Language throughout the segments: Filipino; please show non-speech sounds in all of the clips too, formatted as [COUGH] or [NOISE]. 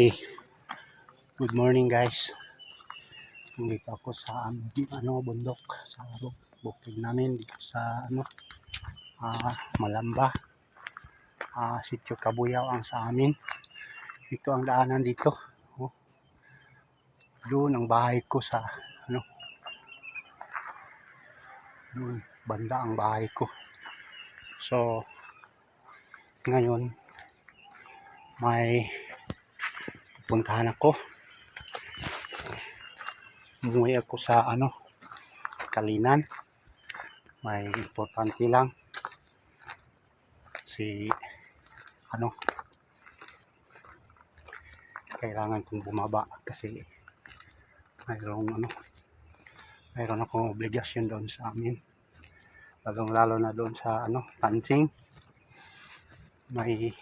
kasi good morning guys. Nandito ako sa aming, ano bundok sa buk- bukid namin dito sa ano ah, Malamba. Ah, sitio Kabuyaw ang sa amin. Ito ang daanan dito. Oh. Doon ang bahay ko sa ano doon banda ang bahay ko. So ngayon may puntahan ako. Umuwi ako sa ano Kalinan. May importante lang. Si ano kailangan kong bumaba kasi mayroong ano mayroon akong obligasyon doon sa amin. Lalong lalo na doon sa ano Tansing may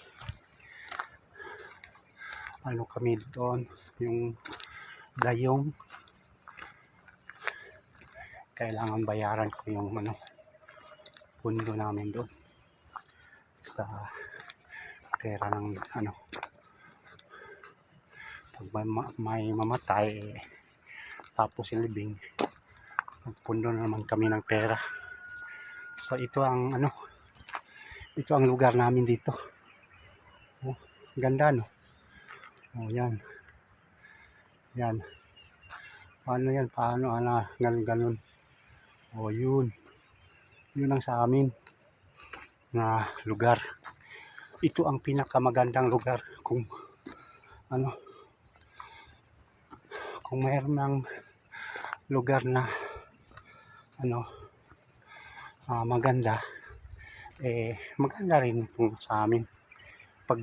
ano kami doon? Yung dayong. Kailangan bayaran ko yung ano pundo namin doon. Sa pera ng ano pag may, ma- may mamatay tapos ilibing magpundo na naman kami ng pera. So ito ang ano ito ang lugar namin dito. Oh, ganda no oh yan. Yan. Paano yan? Paano ana ganun ganun oh yun. Yun ang sa amin na lugar. Ito ang pinakamagandang lugar kung ano kung mayroon ng lugar na ano ah, maganda eh maganda rin itong sa amin. Pag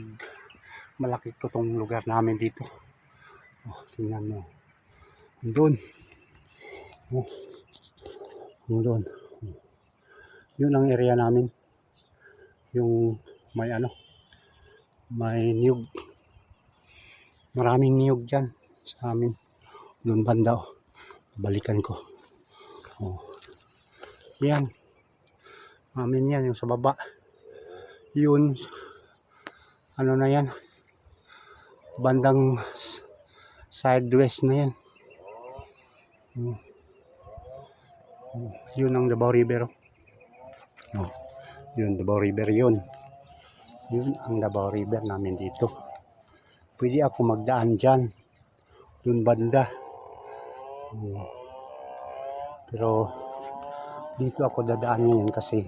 malaki ko tong lugar namin dito. Oh, tingnan mo. Doon oh, doon yun ang area namin. Yung may ano may niyog. Maraming niyog dyan sa amin. Doon banda oh. balikan ko. Oh. yan. Amin yan yung sa baba. Yun. Ano na yan bandang s- sidewest na yan Oh. Oh, yun ang Davao River oh. oh. yun Davao River yun yun ang Davao River namin dito pwede ako magdaan dyan dun banda Oh. pero dito ako dadaan ngayon kasi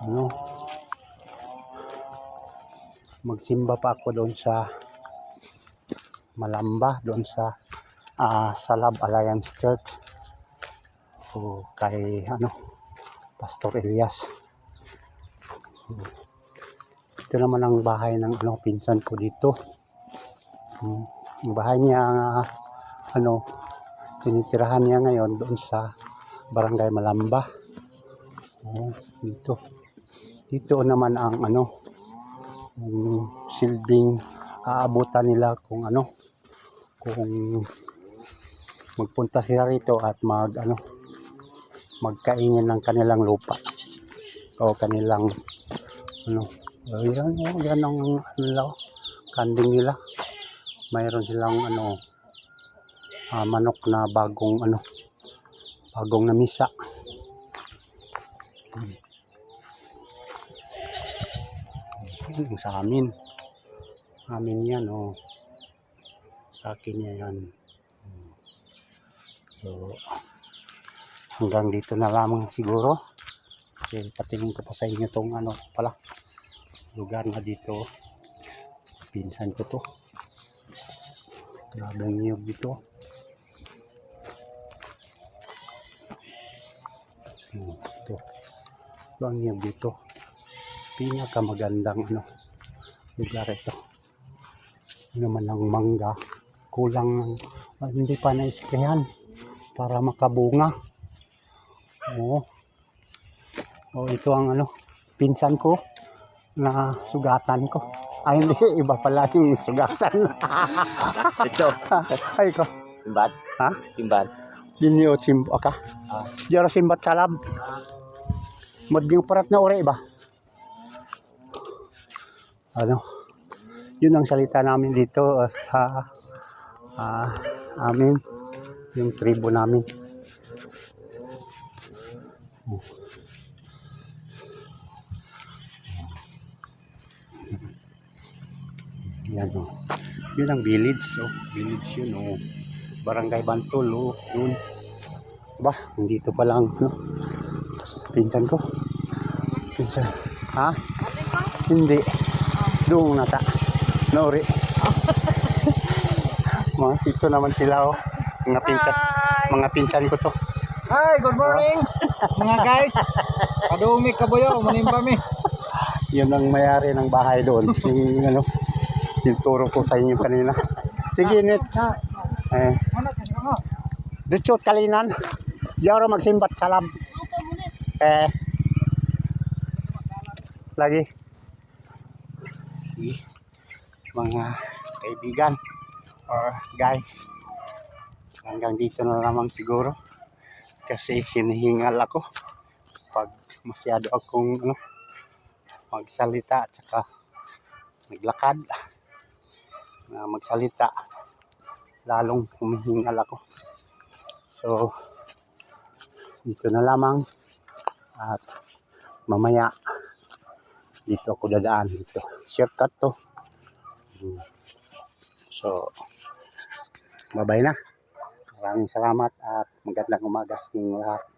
ano magsimba pa ako doon sa Malamba doon sa ah, Salab Alliance Church. O kay ano Pastor Elias. Ito naman ang bahay ng ano pinsan ko dito. Hmm. ang bahay niya ah, ano tinitirahan niya ngayon doon sa Barangay Malamba. Oh, dito. Dito naman ang ano yung silbing aabutan nila kung ano kung magpunta sila rito at mag ano magkaingin ng kanilang lupa o kanilang ano yan, oh, yan ang ano kanding nila. Mayroon silang ano ah, manok na bagong ano bagong namisa ang sa amin. Amin yan oh sa akin niya yan so hanggang dito na lamang siguro. Kasi patingin ko pa sa inyo tong ano pala lugar na dito. Pinsan ko to. Grabe niyog dito. Hmm, ito. Ito ang niyog dito. Pinakamagandang ano lugar ito. Ano naman ang mangga kulang ng ah, hindi pa na-sprayan para makabunga oo oh, ito ang ano pinsan ko na sugatan ko ay hindi [LAUGHS] iba pala yung sugatan [LAUGHS] Ito, ay ko simbat. ha Simbat. yun yung simbo ka Ah. Diyan simbat salab Maging parat na ore ba? Ano? Yun ang salita namin dito uh, sa ah, amin, yung tribo namin. Yan o. Yun ang village. Oh. Village yun o. Barangay Bantol o. Yun. Ba, dito pa lang. No? Pinsan ko. Pinsan. Ha? Hindi. Doon nata. Nori. [LAUGHS] mga dito naman sila oh. Mga pinsan. Mga pinsan ko to. Hi, good morning mga guys. Kadumi kabuyo, manimba mi. Yun ang mayari ng bahay doon. Yung ano. Yung turo ko sa inyo kanina. Sige, Nit. Eh. Dito kalinan. Di ako magsimbat sa lab. Eh. Lagi. Mga kaibigan or guys. Hanggang dito na lamang siguro. Kasi hinihingal ako. Pag masyado akong ano, magsalita at saka maglakad na magsalita lalong humihingal ako. So, dito na lamang at mamaya dito ako dadaan dito. Shortcut to. Hmm. So, bye-bye na. Maraming salamat at magandang umaga sa inyong lahat.